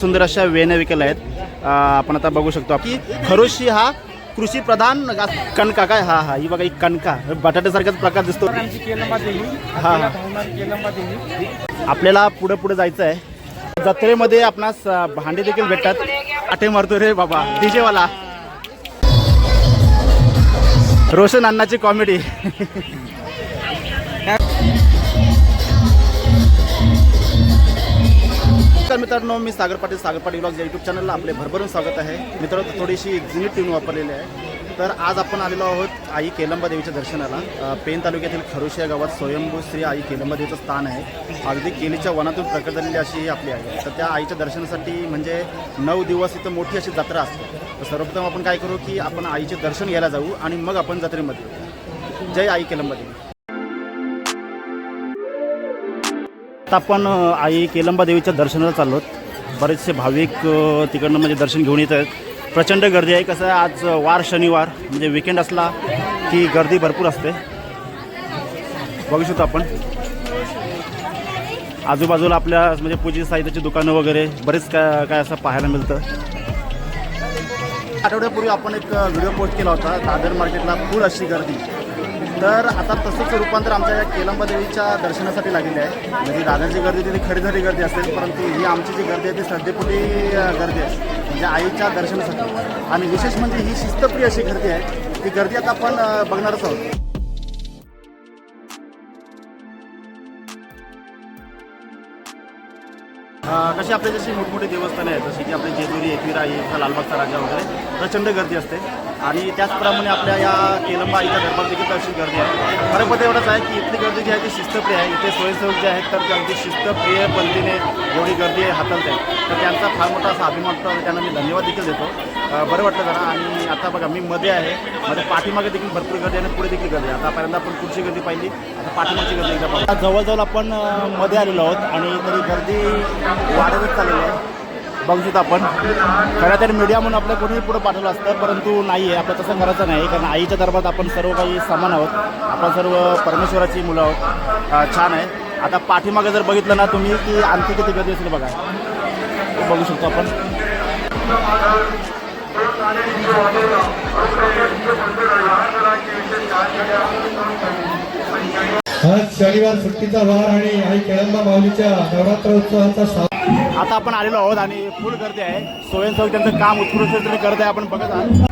सुंदर अशा वेण्या विकल्या आहेत. आपण आता बघू शकतो की खरोशी हा कृषी प्रधान कणका. काय? हा हा. ही बघा ही कणका. बटाट्यासारखाच प्रकार दिसतो. हा हा. आपल्याला पुढे पुढे जायचं आहे. जत्रेमध्ये आपणास भांडे देखील भेटतात. आठे मारतो रे बाबा. डीजेवाला. रोशन अण्णाची कॉमेडी. नमस्कार मित्रांनो मी सागर पाटील सागर पाटील ब्लॉग या यूट्यूब चॅनलला आपले भरभरून स्वागत आहे. मित्रांनो थोडीशी जुनी ट्यून वापरलेली आहे. तर आज आपण आलेलो आहोत आई केलंबा देवीच्या दर्शनाला. पेन तालुक्यातील खरोशी या गावात स्वयंभू श्री आई केलंबा देवीचं स्थान आहे. अगदी केलीच्या वनातून प्रकट झालेली अशी ही आपली आई आहे. तर त्या आईच्या दर्शनासाठी म्हणजे नऊ दिवस इथं मोठी अशी जत्रा असते. तर सर्वप्रथम आपण काय करू की आपण आईचे दर्शन घ्यायला जाऊ आणि मग आपण जत्रेमध्ये जय आई केलंबा देवी. आता आपण आई केलंबा देवीच्या दर्शनाला चाललो बरेचसे भाविक तिकडनं म्हणजे दर्शन घेऊन येत आहेत. प्रचंड गर्दी आहे. कसं आहे आज वार शनिवार म्हणजे विकेंड असला की गर्दी भरपूर असते. बघू शकतो आपण. आजूबाजूला आपल्या म्हणजे पूजेच्या साहित्याची दुकानं वगैरे बरेच काय काय असं पाहायला मिळतं. आठवड्यापूर्वी आपण एक व्हिडिओ पोस्ट केला होता दादर मार्केटला फुल अशी गर्दी. तर आता तसंच रूपांतर आमच्या या केलंबा देवीच्या दर्शनासाठी लागलेली आहे. म्हणजे दादाची गर्दी तिथे खरीदारी गर्दी असेल परंतु ही आमची जी गर्दी आहे ती सध्यापुटी गर्दी आहे. म्हणजे आईच्या दर्शनासाठी. आणि विशेष म्हणजे ही शिस्तप्रिय अशी गर्दी आहे ती गर्दी आता आपण बघणारच आहोत. कशी आपले जशी मोठमोठी देवस्थानं आहेत जशी की आपली जेजुरी एकविरा आई लालबागचा राजा वगैरे प्रचंड गर्दी असते. आणि त्याचप्रमाणे आपल्या या केलंबा आईच्या दरबार देखील अशी गर्दी आहे. खरं पद्धत एवढंच आहे की इथली गर्दी जी आहे ती शिस्तप्रिय आहे. इथे स्वयंसेवक जे आहेत तर ते अगदी शिस्तप्रिय पद्धतीने एवढी गर्दी हाताळत आहेत. तर त्यांचा फार मोठा असा अभिमान त्यांना मी धन्यवाद देखील देतो. बरं वाटतं जरा. आणि आता बघा मी मध्ये आहे. मध्ये पाठीमागे देखील भरपूर गर्दी आहे आणि पुढे देखील गर्दी आहे. आतापर्यंत आपण पुढची गर्दी पाहिली. आता पाठीमागची गर्दी एकदा आता जवळजवळ आपण मध्ये आलेलो आहोत आणि तरी गर्दी वाढतच चाललेली आहे. बघू शकतो आपण. खरं तर मीडिया म्हणून आपल्या कोणीही पुढे पाठवलं असतं परंतु नाही आहे. आपलं तसं करायचं नाही कारण आईच्या दरबारात आपण सर्व काही समान आहोत. आपण सर्व परमेश्वराची मुलं आहोत. छान आहे. आता पाठीमागे जर बघितलं ना तुम्ही की आणखी किती गर्दी असेल बघा. बघू शकतो आपण. आज शनिवार सुट्टीचा वार आणि आई केळंबा माऊलीच्या नवरात्र उत्सवाचा आता आपण आलेलो आहोत आणि फुल गर्दी आहे. स्वयंसेवक त्यांचं काम उत्कृष्ट करत आहे आपण बघत आहात.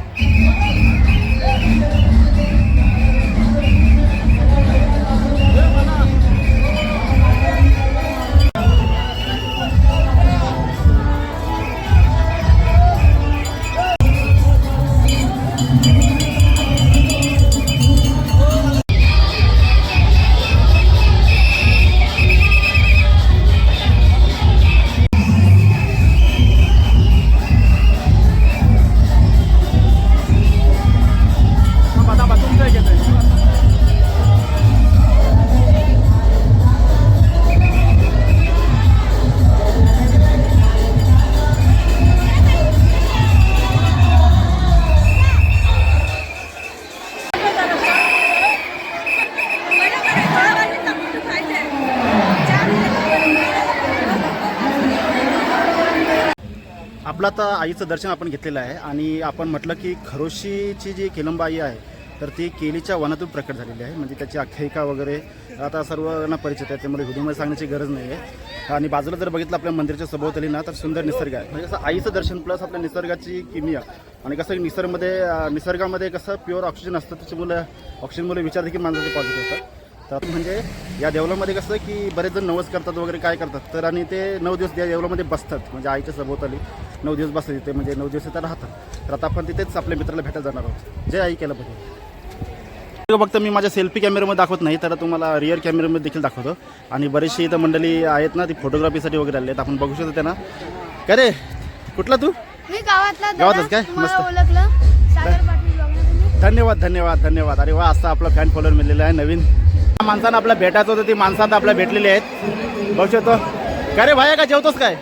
आईचं दर्शन आपण घेतलेलं आहे आणि आपण म्हटलं की खरोशीची जी केलंबाई आहे तर ती केलीच्या वनातून प्रकट झालेली आहे. म्हणजे त्याची आख्यायिका वगैरे आता सर्वांना परिचित आहे त्यामुळे व्हिडिओमध्ये सांगण्याची गरज नाही आहे आणि बाजूला जर बघितलं आपल्या मंदिराच्या सभोवताली ना तर सुंदर निसर्ग आहे. म्हणजे कसं आईचं दर्शन प्लस आपल्या निसर्गाची किमिया आणि कसं निसर्गमध्ये निसर्गामध्ये कसं प्युअर ऑक्सिजन असतं त्याच्यामुळे ऑक्सिजनमुळे विचार देखील माणसाचे पॉझिटिव्ह असतात तर म्हणजे या देवळामध्ये कसं की बरेच जण नवस करतात वगैरे काय करतात तर आणि ते नऊ दिवस या देवळामध्ये बसतात. म्हणजे आईच्या सभोवताली नऊ दिवस बसतात तिथे म्हणजे नऊ दिवस इथं राहतात. तर आता आपण तिथेच आपल्या मित्राला भेटायला जाणार आहोत. जे आई केलं पाहिजे. फक्त मी माझ्या सेल्फी कॅमेऱ्यामध्ये दाखवत नाही तर तुम्हाला रिअर कॅमेऱ्यामध्ये देखील दाखवतो. आणि बरीचशी इथं मंडळी आहेत ना ती फोटोग्राफीसाठी वगैरे आले आहेत. आपण बघू शकतो त्यांना. काय रे? कुठला तू? मी गावातला दादा. गावातच काय? मस्त. धन्यवाद धन्यवाद धन्यवाद. अरे वा असा आपला फॅन फॉलोअर मिळलेला आहे नवीन. माणसानं आपल्या भेटायचं होतं ती माणसात आपल्या भेटलेली आहेत. बघू शकतो. काय रे भाया का जेवतोस काय?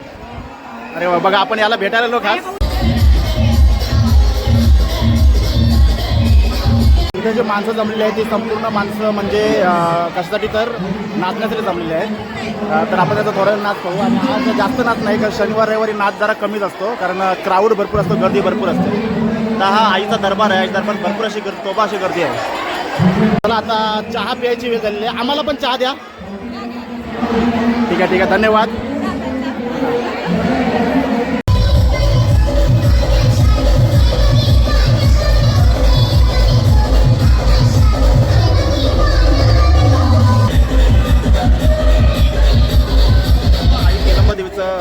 अरे वा बघा आपण याला भेटायला लोक खास. इथे जे माणसं जमलेली आहेत ती संपूर्ण माणसं म्हणजे कशासाठी तर नाचण्यासाठी जमलेली आहेत. तर आपण त्याचा थोडा नाच पाहू. आणि आज जास्त नाच नाही कारण शनिवार रविवारी नाच जरा कमीच असतो कारण क्राऊड भरपूर असतो गर्दी भरपूर असते. तर हा आईचा दरबार आहे दरबार भरपूर अशी गर्दी तोबा अशी गर्दी आहे. चला आता चहा प्यायची वेळ झालेली आहे. आम्हाला पण चहा द्या. ठीक आहे ठीक आहे. धन्यवाद. आई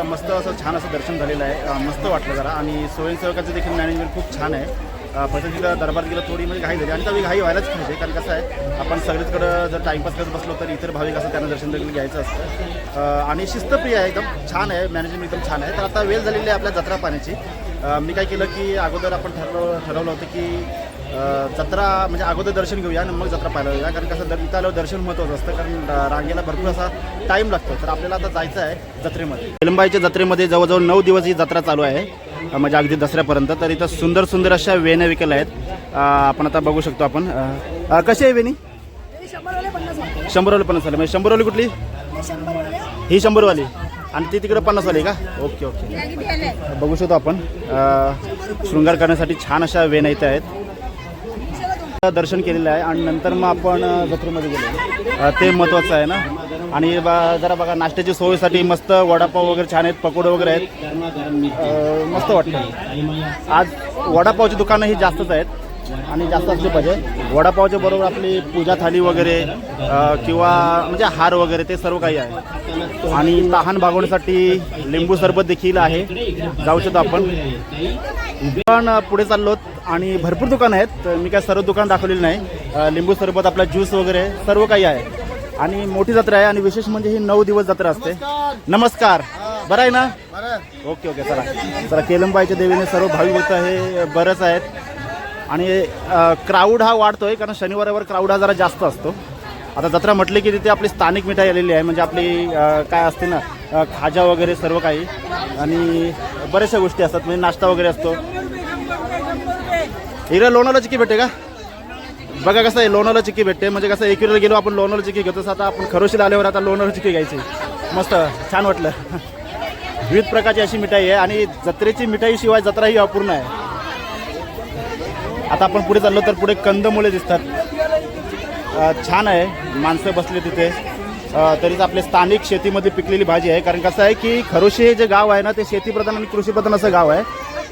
मस्त असं छान असं दर्शन झालेलं आहे. मस्त वाटलं जरा. आणि स्वयंसेवकाचं देखील मॅनेजमेंट खूप छान आहे. अं, दरबार गेलं थोडी म्हणजे घाई झाली. आणि त्यावेळी घाई व्हायलाच पाहिजे कारण कसं आहे आपण सगळीकडं जर टाईमपास करत बसलो तर इतर भाविक असं त्यांना दर्शन देखील घ्यायचं असतं. आणि शिस्तप्रिय आहे एकदम छान आहे मॅनेजमेंट एकदम छान आहे. तर आता वेळ झालेली आहे आपल्या जत्रा पाण्याची. मी काय केलं की अगोदर आपण ठरवलं ठरवलं होतं की जत्रा म्हणजे अगोदर दर्शन घेऊया आणि मग जत्रा पाहायला जाऊया. कारण कसं दर- इथं आल्यावर दर्शन महत्त्वाचं असतं कारण रांगेला भरपूर असा टाईम लागतो. तर आपल्याला आता जायचं आहे जत्रेमध्ये. निलंबाईच्या जत्रेमध्ये जवळजवळ नऊ दिवस ही जत्रा चालू आहे. म्हणजे अगदी दसऱ्यापर्यंत. तर इथं सुंदर सुंदर अशा वेण्या विकल्या आहेत. आपण आता बघू शकतो आपण. कशी आहे वेणी? शंभरवाली पन्नास वाली. म्हणजे शंभरवाली कुठली? ही शंभरवाली. आणि ती तिकडे पन्नासवाली का? Okay okay. बघू शकतो आपण. शृंगार करण्यासाठी छान अशा वेण्या इथे आहेत. दर्शन केलेलं आहे आणि नंतर मग आपण जत्रेमध्ये गेलो. ते महत्त्वाचं आहे ना? आणि बा- जरा बघा नाश्त्याची सोयीसाठी मस्त वडापाव वगैरे छान आहेत पकोडे वगैरे आहेत. मस्त वाटतं. आज वडापावची दुकानं ही जास्तच आहेत आणि जास्त असले पाहिजे. वडापावच्या बरोबर आपली पूजा थाली वगैरे किंवा म्हणजे हार वगैरे ते सर्व काही आहे. आणि लहान भागवण्यासाठी लिंबू सरबत देखील आहे. जाऊ शकतो आपण. पण पुढे चाललो आणि भरपूर दुकानं आहेत. तर मी काय सर्व दुकान दाखवलेली नाही. लिंबू सरबत आपला ज्यूस वगैरे सर्व काही आहे. आणि मोठी जत्रा आहे आणि विशेष म्हणजे ही नऊ दिवस जत्रा असते. नमस्कार. बरं आहे ना? ओके ओके चला. चला केलंबाईच्या देवीने सर्व भाविक भक्त हे बरंच आहेत. आणि क्राऊड हा वाढतोय कारण शनिवारावर क्राऊड हा जरा जास्त असतो. आता जत्रा म्हटली की तिथे आपली स्थानिक मिठाई आलेली आहे म्हणजे आपली काय असते ना खाजा वगैरे सर्व काही. आणि बऱ्याचशा गोष्टी असतात म्हणजे नाश्ता वगैरे असतो. इकडे लोणाला चिक्की भेटते का? बघा कसं आहे लोणाला चिक्की भेटते. म्हणजे कसं एक गेलो आपण लोणाला चिक्की घेतो. तसं आता आपण खरोशीला आल्यावर आता लोणावळा चिक्की घ्यायची. मस्त छान वाटलं. विविध प्रकारची अशी मिठाई आहे आणि जत्रेची मिठाई शिवाय जत्रा ही अपूर्ण आहे. आता आपण पुढे चाललो तर पुढे कंदमुळे दिसतात. छान आहे. माणसं बसले तिथे. तरीच आपले स्थानिक शेतीमध्ये पिकलेली भाजी आहे. कारण कसं आहे की खरोशी हे जे गाव आहे ना ते शेतीप्रधान आणि कृषीप्रधान असं गाव आहे.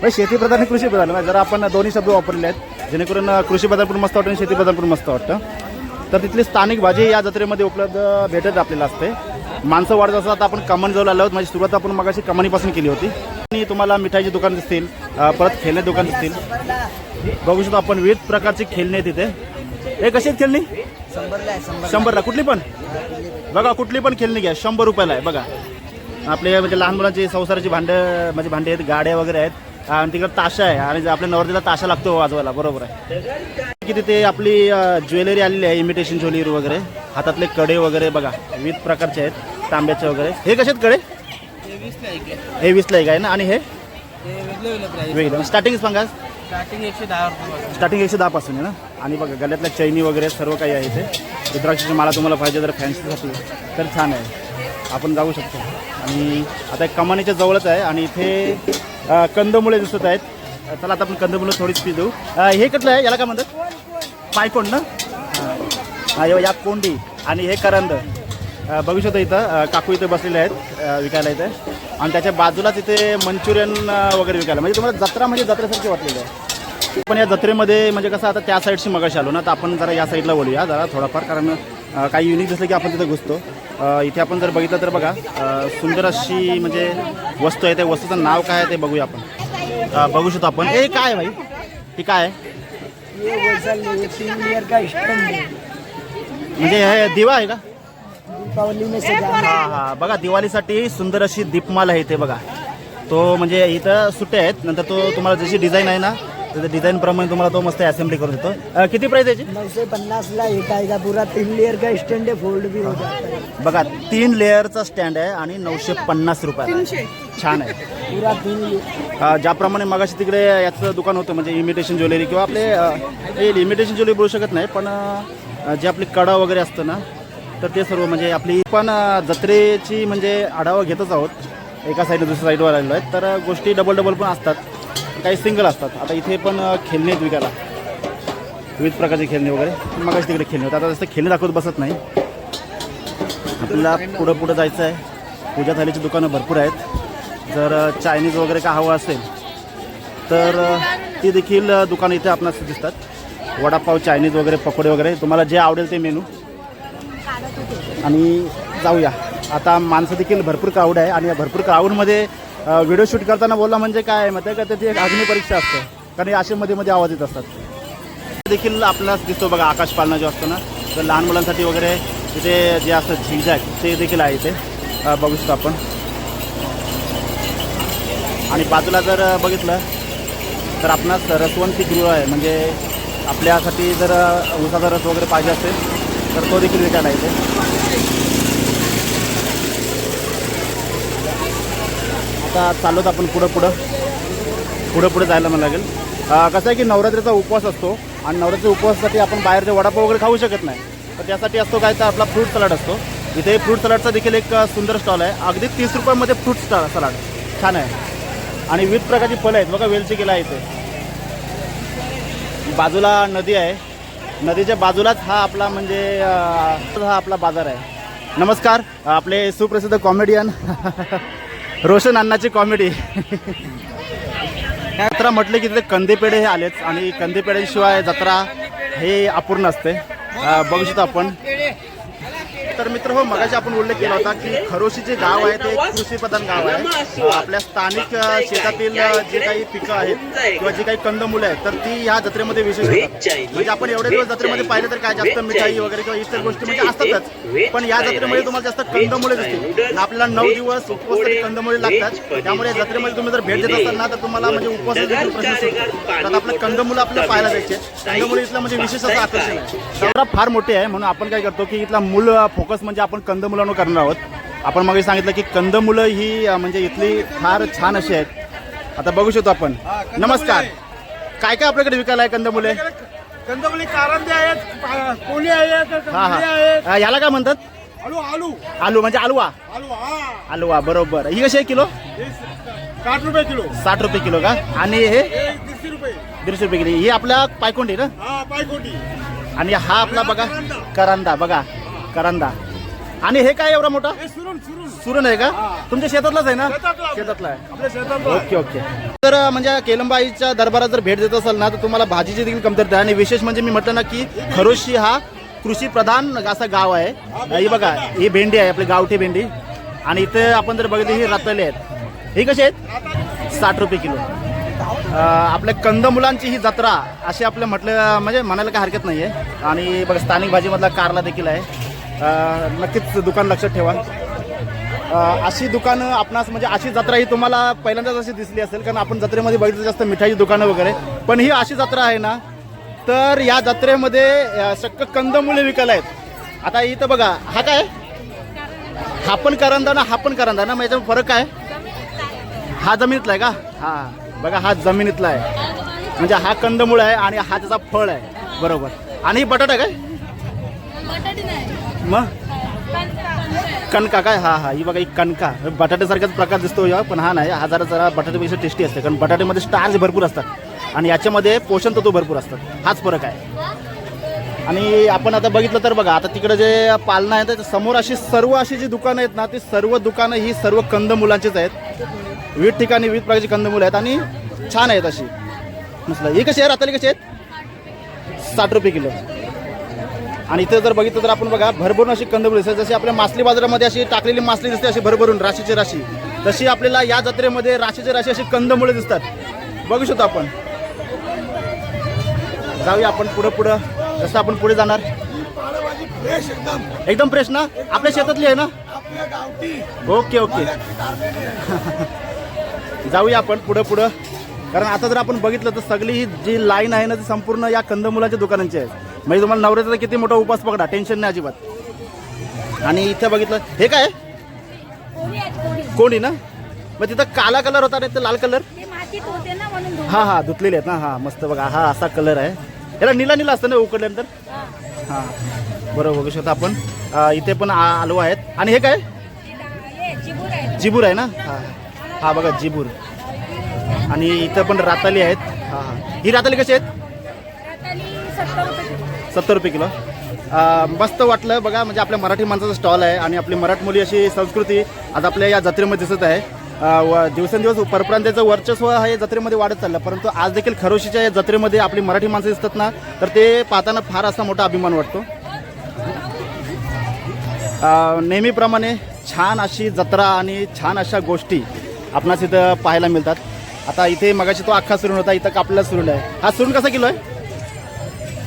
म्हणजे शेतीप्रधान आणि कृषीप्रधान प्रधान. जर आपण दोन्ही शब्द वापरले आहेत. जेणेकरून कृषी कृषीप्रधान पण मस्त वाटतं आणि शेतीप्रधान पण मस्त वाटतं. तर तिथली स्थानिक भाजी या जत्रेमध्ये उपलब्ध भेटत आपल्याला असते. माणसं वाढत असतात. आता आपण कमान जवळ आलो आहोत. माझी सुरुवात आपण मगाशी कमानीपासून केली होती. आणि तुम्हाला मिठाईची दुकान दिसतील परत खेळणे दुकान दिसतील. बघू शकतो आपण विविध प्रकारची खेळणी आहे तिथे हे कशी आहेत खेळणी? शंभरला. कुठली पण? बघा कुठली पण खेळणी घ्या. शंभर रुपयाला आहे. बघा. आपले म्हणजे लहान मुलांची संसाराची भांडं म्हणजे भांडे आहेत गाड्या वगैरे आहेत. आणि तिकडे ताशा आहे. आणि आपल्या नवरदेला ताशा लागतो वाजवायला बरोबर आहे. की तिथे आपली ज्वेलरी आलेली आहे इमिटेशन ज्वेलरी वगैरे. हातातले कडे वगैरे बघा विविध प्रकारचे आहेत तांब्याचे वगैरे. हे कसे आहेत कडे? हे वीसला एक आहे ना आणि हे? वेगळं. स्टार्टिंग सांगा स्टार्टिंग एकशे दहा स्टार्टिंग एकशे दहापासून आहे ना? आणि बघा गळ्यातल्या चैनी वगैरे सर्व काही आहे इथे. रुद्राक्षाची माला तुम्हाला पाहिजे जर फॅन्सीसाठी तर छान आहे. आपण जाऊ शकतो. आणि आता एक कमानीच्या जवळच आहे आणि इथे कंदमुळे दिसत आहेत. चला आता आपण कंदमुळे थोडीच पी देऊ हे कुठलं आहे? याला काय म्हणतात? पायकोंड ना? हां या कोंडी आणि हे करंद. भविष्यात बघू इथं काकू इथं बसलेले आहेत विकायला इथे. आणि त्याच्या बाजूलाच इथे मंचुरियन वगैरे विकायला. म्हणजे तुम्हाला जत्रा म्हणजे जत्रेसारखी वाटलेली आहे. पण या जत्रेमध्ये म्हणजे कसं आता त्या साईडशी मगाशी आलो ना तर आपण जरा या साईडला बोलूया जरा थोडाफार कारण काही युनिक दिसलं की आपण तिथं घुसतो. इथे आपण जर बघितलं तर बघा सुंदर अशी म्हणजे वस्तू आहे त्या वस्तूचं नाव काय आहे ते बघूया आपण. बघू शकतो आपण. हे काय आहे भाई? हे काय? आहे म्हणजे हे दिवा आहे का? हां हां. बघा दिवाळीसाठी सुंदर अशी दीपमाला आहे इथे बघा. तो म्हणजे इथं सुट्टे आहेत. नंतर तो तुम्हाला जशी डिझाईन आहे ना तर डिझाईन प्रमाणे तुम्हाला तो मस्त असेंबली करून देतो. अ, किती प्राइस याची? नौ सौ पन्नास ला एक आएगा पूरा? तीन लेयर का स्टैंड है फोल्ड भी हो जाता है बघा तीन लेअरचा स्टँड आहे आणि नऊशे पन्नास रुपये छान आहे. पूरा तीन अ, ज्याप्रमाणे मगाशी तिकडे याचं दुकान होतं म्हणजे इमिटेशन ज्वेलरी किंवा आपले अ, हे इमिटेशन ज्वेलरी बोलू शकत नाही पण अ, जे आपली कडा वगैरे असतं ना तर ते सर्व म्हणजे आपली पण अ, जत्रेची म्हणजे आढावा घेतच आहोत. एका साईडने दुसऱ्या साईडवर आलेलो आहे. तर गोष्टी डबल डबल पण असतात. काही सिंगल असतात. आता इथे पण खेळणे आहेत विकायला विविध प्रकारचे खेळणे वगैरे. मग तिकडे खेळणे होते. आता जास्त खेळणे दाखवत बसत नाही. आपल्याला पुढं पुढं जायचं आहे पूजा थालीची दुकानं भरपूर आहेत. जर चायनीज वगैरे का हवं असेल तर ती देखील दुकानं इथे आपणास दिसतात. वडापाव चायनीज वगैरे पकोडे वगैरे. तुम्हाला जे आवडेल ते मेनू आणि जाऊया. आता माणसं देखील भरपूर क्राऊड आहे. आणि या भरपूर क्राऊडमध्ये व्हिडिओ शूट करताना बोलला म्हणजे काय? आहे माहिती आहे का त्याची एक अग्निपरीक्षा असते. कारण हे असे मध्ये मध्ये आवाज येत असतात. देखील आपल्याला दिसतो बघा आकाश पालना जो असतो ना तर लहान मुलांसाठी वगैरे तिथे जे असतं झिगझॅग ते देखील आहे इथे. बघू शकतो आपण. आणि बाजूला जर बघितलं तर आपणास रसवंती गृह आहे. म्हणजे आपल्यासाठी जर उसाचा रस वगैरे पाहिजे असेल तर तो देखील विकायला येते. आता चालत आपण पुढं पुढं. पुढं पुढे जायला मला लागेल. कसं आहे की नवरात्रीचा उपवास असतो आणि नवरात्री उपवासासाठी आपण बाहेरचे वडापाव वगैरे खाऊ शकत नाही. तर त्यासाठी असतो काय तर आपला फ्रूट सलाड असतो. इथे फ्रूट सलाडचा देखील एक सुंदर स्टॉल आहे. अगदी तीस रुपयामध्ये फ्रूट स्टॉल सलाड. छान आहे. आणि विविध प्रकारची फळं आहेत. बघा वेलची केला आहे इथे. बाजूला नदी आहे. नदीच्या बाजूलाच हा आपला म्हणजे हा आपला बाजार आहे. नमस्कार. आपले सुप्रसिद्ध कॉमेडियन रोशन अण्णाची कॉमेडी जत्रा म्हटलं की तिथे कंदीपेढे हे आलेच आणि कंदीपेढ्याशिवाय जत्रा हे अपूर्ण असते. बघू शकतो आपण. तर मित्र हो मगाशी आपण उल्लेख केला होता की खरोशी जे गाव आहे ते एक कृषीप्रधान गाव आहे. आपल्या स्थानिक शेतातील जे काही पिकं आहेत किंवा जी काही कंदमुलं आहेत तर ती या जत्रेमध्ये विशेष म्हणजे आपण एवढे दिवस जत्रेमध्ये पाहिलं तर काय जास्त मिठाई वगैरे किंवा इतर गोष्टी म्हणजे असतातच. पण या जत्रेमध्ये तुम्हाला जास्त कंदमुळे दिसतील. आपल्याला नऊ दिवस उपवास कंदमुळे लागतात. त्यामुळे जत्रेमध्ये तुम्ही जर भेट देत असाल ना तर तुम्हाला म्हणजे उपवास प्रश्न तर आपलं कंदमुलं आपल्याला पाहायला जायचे. कंदमुळे इथलं म्हणजे विशेष असं आकर्षण आहे. फार मोठी आहे म्हणून आपण काय करतो की इथला मूल फोकस म्हणजे आपण कंदमुलांवर करणार आहोत. आपण मग सांगितलं की कंदमुलं ही म्हणजे इथली फार छान अशी आहेत. आता बघू शकतो आपण. नमस्कार. काय काय आपल्याकडे विकायला आहे कंदमुले कंदमुली कारंदे आहेत कोली आहेत हा कंदमुली आहेत. हा अं, याला काय म्हणतात? आलू आलू. आलू म्हणजे आलूवा. आलू आलूवा बरोबर. ही कशी आहे किलो? साठ रुपये किलो. साठ रुपये किलो का? आणि हे? दीडशे रुपये. दीडशे रुपये किलो. ही आपल्या पायकोंडी ना? पायकोटी आणि हा आपला बघा करंदा बघा. करंदा. आणि हे काय एवढा मोठा? सुरण आहे का? तुमच्या शेतातलाच आहे ना? शेतातला. आहे. Okay okay. तर म्हणजे केलंबाईच्या दरबारात जर भेट देत असाल ना तर तुम्हाला भाजीची देखील कमतरता आहे. आणि विशेष म्हणजे मी म्हटलं ना की खरोशी हा कृषी प्रधान असं गाव आहे. ही बघा ही. भेंडी आहे आपली गावठी भेंडी. आणि इथे आपण जर बघितली ही रताळे आहेत. ही कशी आहेत? साठ रुपये किलो. आपल्या कंदमुलांची ही जत्रा अशी आपलं म्हटलं म्हणजे म्हणायला काही हरकत नाही आहे आणि बघा स्थानिक भाजीमधला कारला देखील आहे. नक्कीच दुकान लक्षात ठेवा. अशी दुकानं आपणास म्हणजे अशी जत्रा ही तुम्हाला पहिल्यांदाच अशी दिसली असेल कारण आपण जत्रेमध्ये बघितलं जास्त मिठाईची दुकानं वगैरे. पण ही अशी जत्रा आहे ना तर या जत्रेमध्ये अ, चक्क कंदमुळे विकायला आहेत. आता इथं बघा हा काय? हा पण करंदा ना हा पण करंदा ना मग याच्यात फरक काय? हा जमिनीतला आहे का? हा. बघा हा जमिनीतला आहे. म्हणजे हा कंदमूळ आहे आणि हा त्याचा फळ आहे. बरोबर. आणि बटाटा काय? मग? कणका काय? हा हा. ही बघा एक कणका. बटाट्यासारखाच प्रकार दिसतो या पण हा नाही. हा जरा जरा बटाट्यापेक्षा टेस्टी असते कारण बटाट्यामध्ये स्टार्च भरपूर असतात. आणि याच्यामध्ये पोषण तत्व भरपूर असतात. हाच फरक आहे. आणि आपण आता बघितलं तर बघा आता तिकडे जे पालना आहे त्याच्यासमोर अशी सर्व अशी जी दुकानं आहेत ना ती सर्व दुकानं ही सर्व कंद मुलांचीच आहेत. विविध ठिकाणी विविध प्रकारची कंदमुलं आहेत आणि छान आहेत अशी. मस्त. ही कशी आहे राताली कशी आहेत? साठ रुपये किलो. आणि इथं जर बघितलं तर आपण बघा भरभरून अशी कंदमुळे दिसतात जशी आपल्या मासली बाजारामध्ये अशी टाकलेली मासली दिसते अशी भरभरून राशीची राशी. तशी आपल्याला या जत्रेमध्ये राशीची राशी अशी कंदमुळे दिसतात. बघू शकतो आपण. जाऊया आपण पुढं पुढं. जसं आपण पुढे जाणार. एकदम फ्रेश ना? आपल्या शेतातली आहे ना? Okay okay. जाऊया आपण पुढं पुढं. कारण आता जर आपण बघितलं तर सगळी ही जी लाईन आहे ना ती संपूर्ण या कंदमुलाच्या दुकानांची आहे. म्हणजे तुम्हाला नवऱ्याचा किती मोठा उपास पकडा टेन्शन नाही अजिबात. आणि इथे बघितलं हे काय? कोणी ना? मग तिथं काला कलर होता नाही तर लाल कलर. हा हा धुतलेले आहेत ना हा मस्त बघा हा असा कलर आहे. याला निला निला असतं ना उकडल्यानंतर? हा. हां बरोबर बघू शकता आपण. इथे पण आलू आहेत. आणि हे काय? जिबूर आहे. ना? हा हा. बघा जिबूर. आणि इथं पण राताली आहेत. हा हा. ही राताली कशी आहेत? सत्तर रुपये किलो. मस्त वाटलं. बघा म्हणजे आपल्या मराठी माणसाचा स्टॉल आहे आणि आपली मराठमोळी अशी संस्कृती आज आपल्या या जत्रेमध्ये दिसत आहे. व दिवसेंदिवस परप्रांताचं वर्चस्व हे जत्रेमध्ये वाढत चाललं परंतु आज देखील खरोशीच्या या जत्रेमध्ये आपली मराठी माणसं दिसतात ना तर ते पाहताना फार असा मोठा अभिमान वाटतो. नेहमीप्रमाणे छान अशी जत्रा आणि छान अशा गोष्टी आपणास इथं पाहायला मिळतात. आता इथे मगाशी तो अख्खा सुरून होता इथं कापलेला सुरून आहे. हा सुरून कसा किलो आहे?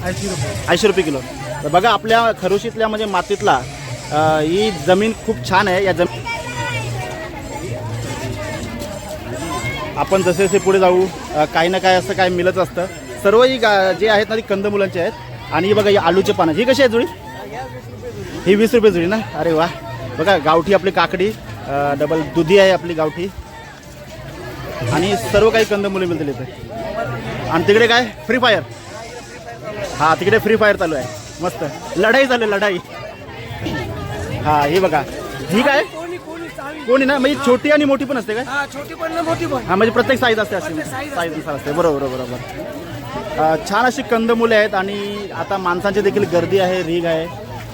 ऐंशी रुपये. ऐंशी रुपये किलो. तर बघा आपल्या खरोशीतल्या म्हणजे मातीतला अ, ही जमीन खूप छान आहे. या जमीन आपण जसे जसे पुढे जाऊ अ, काही ना काही असं काय मिळत असतं. सर्व ही गा- जे आहेत ना ती कंदमुलांची आहेत. आणि ही बघा ही आलूचे पानं. ही कशी आहे जुळी? ही वीस रुपये जुळी ना? अरे वा. बघा गावठी आपली काकडी अ, डबल दुधी आहे आपली गावठी. आणि सर्व काही कंदमुले मिळतील इथे. आणि तिकडे काय? फ्री फायर हा तिकडे फ्री फायर चालू आहे. मस्त. लढाई झाली लढाई. हा ही बघा. ही काय? कोणी ना? म्हणजे छोटी आणि मोठी पण असते काय? छोटी पण ना मोठी पण. हा म्हणजे प्रत्येक साईज असते अशी. साईजनुसार असते. बरोबर बरोबर छान अशी कंदमुले आहेत आणि आता माणसांची देखील गर्दी आहे रीग आहे.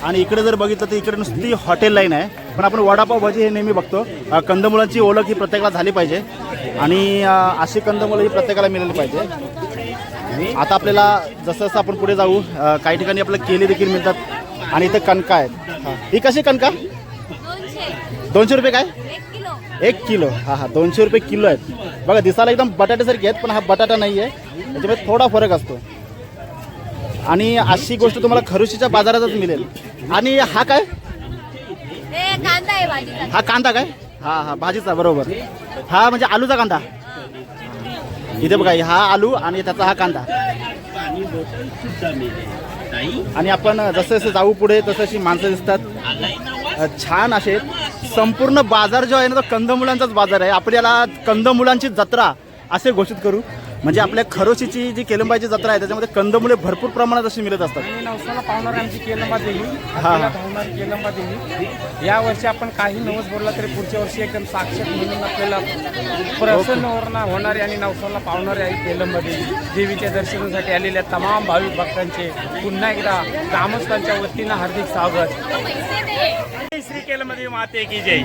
आणि इकडे जर बघितलं तर इकडे नुसती हॉटेल लाईन आहे. पण आपण वडापाव भजी हे नेहमी बघतो. कंदमुलांची ओळख ही प्रत्येकाला झाली पाहिजे. आणि अशी कंदमुलं ही प्रत्येकाला मिळाली पाहिजे. आता आपल्याला जसं जसं आपण पुढे जाऊ अं, काही ठिकाणी आपल्याला केली देखील मिळतात. आणि इथे कणका आहेत. हा. ही कशी कणका? दोनशे. दोनशे रुपये काय? एक किलो. एक किलो. हा हा. दोनशे रुपये किलो आहेत. बघा दिसायला एकदम बटाट्यासारखे आहेत पण हा बटाटा नाही आहे. त्याच्यामध्ये थोडा फरक असतो. आणि अशी गोष्ट तुम्हाला खरुशीच्या बाजारातच मिळेल. आणि हा काय? हे कांदा आहे भाजीचा. हा कांदा काय? हा हा. भाजीचा बरोबर. हा म्हणजे आलूचा कांदा. इथे बघा हा आलू आणि त्याचा हा कांदा. आणि आपण जसं जसं जाऊ पुढे तसं अशी माणसं दिसतात. छान असे. संपूर्ण बाजार जो आहे ना तो कंदमुलांचाच बाजार आहे. आपल्याला कंदमुलांची जत्रा असे घोषित करू. म्हणजे आपल्या खरोशीची जी केलंबाईची जत्रा आहे त्याच्यामध्ये कंदमुले भरपूर प्रमाणात अशी मिळत असतात. आणि नवसाला पावणारी आमची केलंबा देवी हा. आपल्याला पावणारी केलंबा देवी. या वर्षी आपण काही नवस बोलला तरी पुढच्या वर्षी एकदम साक्षात म्हणून आपल्याला प्रसन्न होणार होणारी आणि नवसाला पावणारी आई केलंबा देवी. देवीच्या दर्शनासाठी आलेल्या तमाम भाविक भक्तांचे पुन्हा एकदा ग्रामस्थांच्या वतीनं हार्दिक स्वागत. श्री केलंबा देवी माते की जय.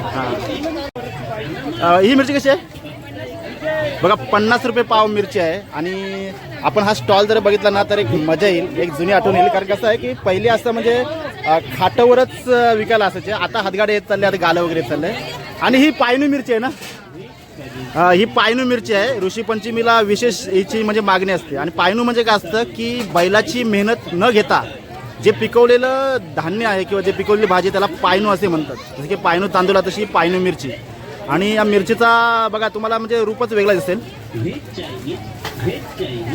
ही मिरची कशी आहे? बघा पन्नास रुपये पाव मिरची आहे आणि आपण हा स्टॉल जर बघितला ना तर एक मजा येईल एक जुनी आठवण येईल. कारण कसं आहे की पहिले असं म्हणजे खाटावरच विकायला असायचे. आता हातगाडे येत चालले आता गालं वगैरे येत चाललंय आणि ही पायनू मिरची आहे ना? ही पायनू मिरची आहे. ऋषी पंचमीला विशेष हिची म्हणजे मागणी असते. आणि पायनू म्हणजे काय असतं की बैलाची मेहनत न घेता जे पिकवलेलं धान्य आहे किंवा जे पिकवलेली भाजी त्याला पायनू असे म्हणतात. जसं की पायनू तांदूळ तशी पायनू मिरची. आणि या मिरचीचा बघा तुम्हाला म्हणजे रूपच वेगळा दिसेल.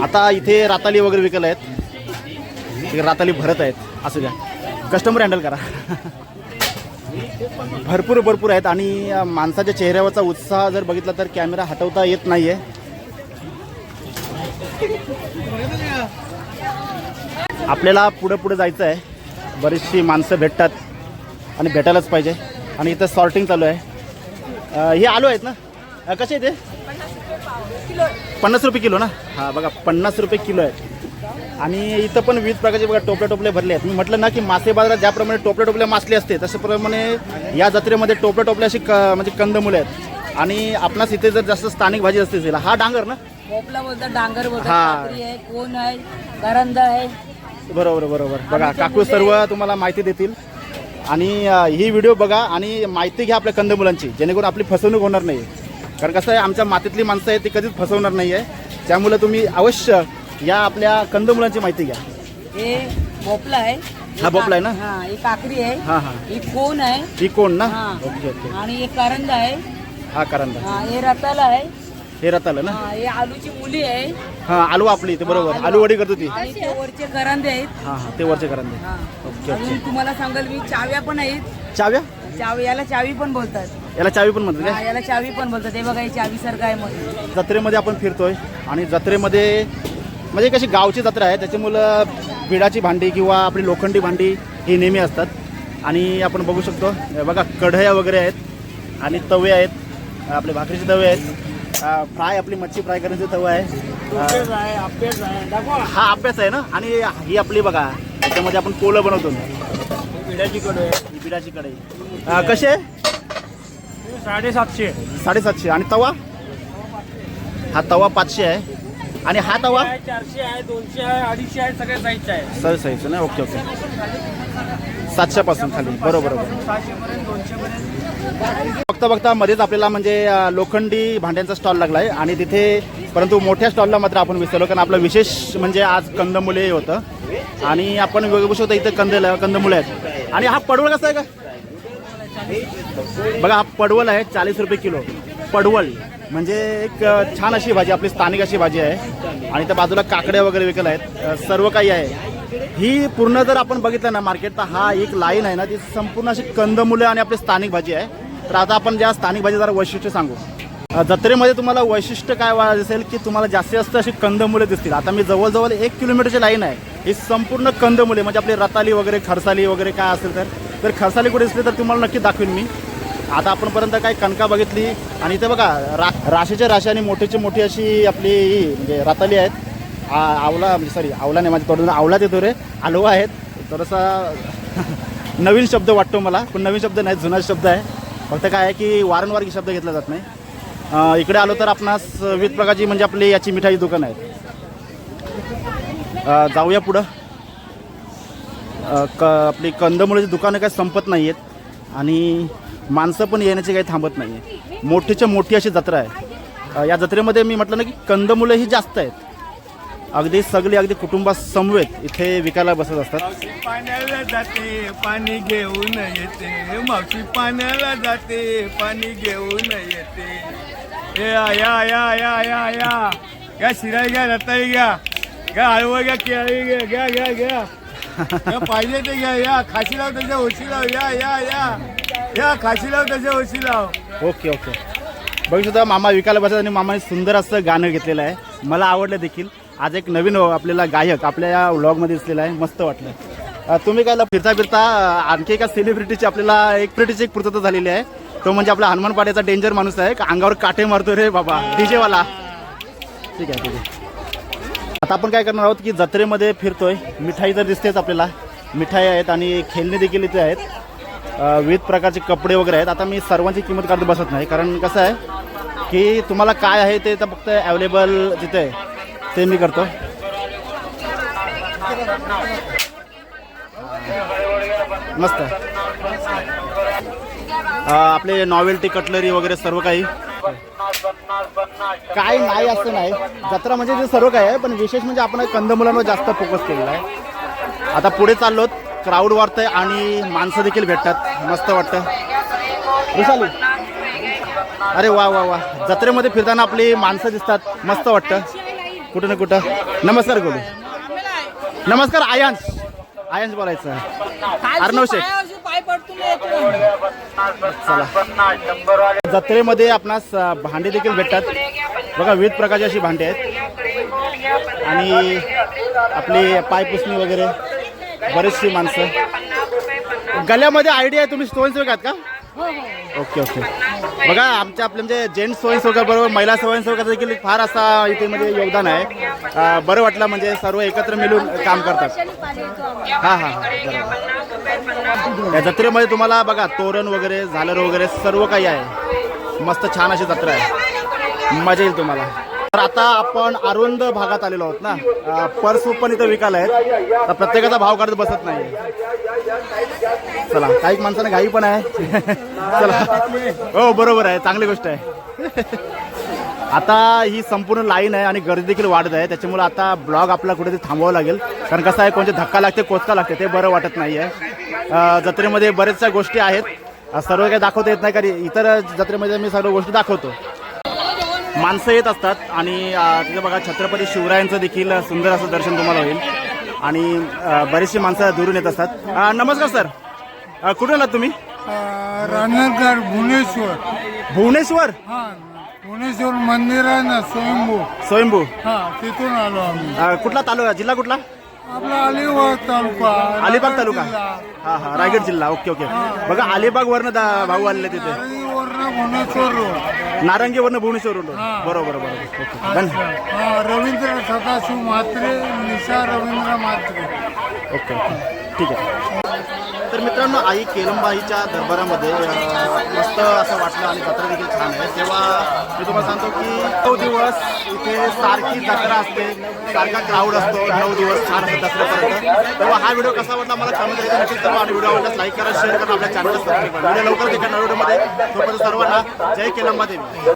आता इथे राताली वगैरे विकल आहेत. राताली भरत आहेत. असू द्या. कस्टमर हँडल करा. भरपूर भरपूर आहेत आणि माणसाच्या चेहऱ्यावरचा उत्साह जर बघितला तर कॅमेरा हटवता येत नाहीये. आपल्याला पुढं पुढं जायचं आहे बरीचशी माणसं भेटतात आणि भेटायलाच पाहिजे. आणि इथं सॉर्टिंग चालू आहे. हे आलू आहेत ना? अ, कसे आहे ते पन्नास रुपये किलो ना? हा बघा पन्नास रुपये किलो आहेत. आणि इथं पण विविध प्रकारचे बघा टोपले टोपले भरले आहेत. मी म्हटलं ना की मासे बाजारात ज्याप्रमाणे टोपले टोपले मासले असते तशाप्रमाणे या जत्रेमध्ये टोपले टोपले अशी क म्हणजे कंदमुले आहेत. आणि आपणास इथे जर जास्त स्थानिक भाजी असते तिला हा डांगर ना? भोपला बोलतात डांगर बोलतात हा. काकडी आहे कोण आहे करंदा आहे. बरोबर बरोबर. बघा काकू सर्व तुम्हाला माहिती देतील. आणि ही व्हिडिओ बघा आणि माहिती घ्या आपल्या कंदमुलांची जेणेकरून आपली फसवणूक होणार नाही कारण कसं आहे आमच्या मातीतली माणसं आहेत ती कधीच फसवणार नाही आहे त्यामुळे तुम्ही अवश्य या आपल्या कंदमुलांची माहिती घ्या. हे भोपला आहे. हा भोपळा आहे ना? हा ही काकडी आहे. हां हां. ही कोण आहे? ही कोण ना? हा. Okay okay. आणि हे करंदा आहे. हा करंदा. हा हे रताला आहे. हे रतालं ना? हा, हे आलूची मुली आहे. हा आलू आपली ते बरोबर. आलू. वडी करतो ती. आणि ते वरचे करंदे आहेत. हा हा ते वरचे करंदे. हा. ओके अजून ओके तुम्हाला सांगाल मी चाव्या पण आहेत. चाव्या? चावी याला चावी पण बोलतात. याला चावी पण म्हणतात हा, याला चावी पण बोलतात. हे बघा ही चावी सारखं आहे मध्ये जत्रेमध्ये आपण फिरतोय आणि जत्रेमध्ये म्हणजे कशी गावची जत्रा आहे. त्याच्यामुळं बिडाची भांडी किंवा आपली लोखंडी भांडी ही नेहमी असतात. आणि आपण बघू शकतो हे बघा कढया वगैरे आहेत आणि तवे आहेत. आपले भाकरीचे तवे आहेत. अं, फ्राय आपली मच्छी फ्राय करण्याचे तवे आहे. हा अभ्यास आहे ना? आणि ही आपली बघा त्याच्यामध्ये आपण पोलं बनवतो. बिडाची कढई ही बिडाची कढई कशी आहे? साडेसातशे. साडेसातशे. आणि तवा? हा तवा पाचशे आहे. आणि हा तवा? चारशे आहे दोनशे आहे अडीचशे आहे सगळे साईजचे आहे. सर साईजचं ना? Okay okay. सातशे पासून खाली. बरोबर बरोबर. सहाशे पर्यंत दोनशे पर्यंत बघता बघता मध्येच आपल्याला म्हणजे लोखंडी भांड्यांचा स्टॉल लागला आहे आणि तिथे परंतु मोठ्या स्टॉलला मात्र आपण विसरलो कारण आपलं विशेष म्हणजे आज कंदमुले होतं. आणि आपण बघू शकतो इथं कंद कंदमुळे आहेत. आणि हा पडवळ कसा आहे का? बघा हा पडवल आहे चाळीस रुपये किलो. पडवल म्हणजे एक छान अशी भाजी आपली स्थानिक अशी भाजी आहे. आणि त्या बाजूला काकड्या वगैरे विकल्या आहेत. सर्व काही आहे. ही पूर्ण जर आपण बघितलं ना मार्केट तर हा एक लाईन आहे ना ती संपूर्ण अशी कंदमुलं आणि आपली स्थानिक भाजी आहे. तर आता आपण ज्या स्थानिक भाजी जरा वैशिष्ट्य सांगू. जत्रेमध्ये तुम्हाला वैशिष्ट्य काय वा दिसेल की तुम्हाला जास्तीत जास्त अशी कंदमुले दिसतील. आता मी जवळजवळ एक किलोमीटरची लाईन आहे. ही संपूर्ण कंदमुले म्हणजे आपली रताली वगैरे खरसाली वगैरे काय असेल तर तर खरसाली कुठे दिसली तर तुम्हाला नक्की दाखवेन मी. आता आपणपर्यंत काय कणका बघितली. आणि इथे बघा रा राशीच्या राशी आणि मोठीची मोठी अशी आपली म्हणजे रताली आहेत. आ आवला म्हणजे सॉरी आवला नाही माझ्या तोडून आवला ते रे. आलवा आहेत. थोडासा नवीन शब्द वाटतो मला पण नवीन शब्द नाही जुना शब्द आहे. फक्त काय आहे की वारंवार शब्द घेतला जात नाही. इकडे आलो तर आपणास विविध प्रकारची म्हणजे आपली याची मिठाई दुकान आहेत. जाऊया पुढं. क आपली कंदमुळेची दुकानं काही संपत नाही आहेत आणि माणसं पण येण्याची काही थांबत नाही आहे मोठीच्या मोठी अशी जत्रा आहे. या जत्रेमध्ये मी म्हटलं ना की कंदमुळं ही जास्त आहेत. अगदी सगळी अगदी कुटुंबासमवेत इथे विकायला बसत असतात. पाण्याला जाते पाणी घेऊन येते. मावशी पाण्याला जाते पाणी घेऊन येते. या या या या या या. घ्या शिराई घ्या रताई घ्या. घ्या हळवं घ्या केळी घ्या घ्या घ्या घ्या. पाहिजे ते घ्या या. खाशी लाव त्याच्या ओशी लाव. या या या. या खाशी लाव त्याच्या ओशी लाव. Okay okay. बघू शकता मामा विकायला बसत आणि मामाने सुंदर असं गाणं घेतलेलं आहे. मला आवडलं देखील. आज एक नवीन आपल्याला गायक आपल्या या व्लॉगमध्ये दिसलेला आहे. मस्त वाटलं. तुम्ही काय फिरता फिरता आणखी एका सेलिब्रिटीची आपल्याला एक प्रिटीची एक पूर्तता झालेली आहे. तो म्हणजे आपला हनुमान पाड्याचा डेंजर माणूस आहे. का अंगावर काटे मारतो रे बाबा डीजेवाला. ठीक आहे ठीक आहे. आता आपण काय करणार आहोत की जत्रेमध्ये फिरतोय. मिठाई तर दिसतेच आपल्याला. मिठाई आहेत आणि खेळणे देखील इथे आहेत. विविध प्रकारचे कपडे वगैरे आहेत. आता मी सर्वांची किंमत काढत बसत नाही. कारण कसं आहे की तुम्हाला काय आहे ते तर फक्त अवेलेबल जिथे आहे. ते मी करतो. मस्त. आपले नॉवेल्टी कटलरी वगैरे सर्व काही. काय नाही असं नाही. जत्रा म्हणजे ते सर्व काय आहे पण विशेष म्हणजे आपण कंदमुलांवर जास्त फोकस केलेला आहे. आता पुढे चाललो क्राऊड वाढतंय आणि माणसं देखील भेटतात. मस्त वाटतं. विशाली अरे वा वा वा. जत्रेमध्ये फिरताना आपली माणसं दिसतात. मस्त वाटतं. कुठं ना कुठं? नमस्कार गोलू. नमस्कार आयांश आयांश बोलायचं. अर्णव येतो चला. जत्रेमध्ये आपणास भांडी देखील भेटतात. बघा विविध प्रकारची अशी भांडी आहेत. आणि आपली पायपुसणी वगैरे बरीचशी माणसं. गल्यामध्ये आयडिया आहे तुम्ही स्वयंसेवक आहात का? Okay okay. बघा आमच्या आपल्या म्हणजे जेंट्स स्वयंसेवकाबरोबर महिला स्वयंसेवकाचं देखील फार असा इथे म्हणजे योगदान आहे. बरं वाटलं म्हणजे सर्व एकत्र मिळून काम करतात. हां हां बरोबर. या जत्रेमध्ये तुम्हाला बघा तोरण वगैरे झालर वगैरे सर्व काही आहे. मस्त छान अशी जत्रा आहे. मजा येईल तुम्हाला. तर आता आपण अरुंद भागात आलेलो आहोत ना. पर्स पण इथं विकायला आहेत. तर प्रत्येकाचा भाव काढत बसत नाही चला काही माणसानं घाई पण आहे. चला. हो बरोबर आहे चांगली गोष्ट आहे. आता ही संपूर्ण लाईन आहे आणि गर्दी देखील वाढत आहे. त्याच्यामुळे आता ब्लॉग आपला कुठेतरी थांबवावं लागेल. कारण कसं आहे कोणते धक्का लागते कोचका लागते ते बरं वाटत नाही आहे जत्रेमध्ये बऱ्याचशा गोष्टी आहेत. सर्व काही दाखवता येत नाही कारण इतर जत्रेमध्ये मी सर्व गोष्टी दाखवतो. माणसं येत असतात आणि तिथे बघा छत्रपती शिवरायांचं देखील सुंदर असं दर्शन तुम्हाला होईल. आणि बरीचशी माणसं दुरून येत असतात. नमस्कार सर. अ, कुठून आलात तुम्ही? रानगर भुवनेश्वर. भुवनेश्वर? हा भुवनेश्वर मंदिर आहे ना स्वयंभू. स्वयंभू. हा तिथून आलो आम्ही. अ, कुठला तालुका? जिल्हा कुठला? आपला अलिबाग तालुका. अलिबाग तालुका. हा हा रायगड जिल्हा. Okay okay. बघा अलिबाग वरनं भाऊ आलेले तिथे. भुवनेश्वर रोड. नारंगीवरनं भुवनेश्वर रोड. बरोबर बरोबर. ओके हा रवींद्र सदाशिव म्हात्रे निशा रवींद्र म्हात्रे. Okay okay. ठीक आहे. तर मित्रांनो आई केलंबाईच्या दरबारामध्ये मस्त असं वाटलं आणि जत्रा देखील छान आहे. तेव्हा मी तुम्हाला सांगतो की नऊ दिवस इथे सारखी जत्रा असते सारखा क्राऊड असतो नऊ दिवस छान असतो. दसऱ्यापर्यंत तेव्हा हा व्हिडिओ कसा वाटला मला कमेंट करायचं नक्कीच सर्व आणि व्हिडिओ आवडला लाईक करा शेअर करा आपल्या चॅनलला सबस्क्राईब करा. व्हिडिओ लवकर देखील व्हिडिओमध्ये तोपर्यंत सर्वांना जय केलंबा देवी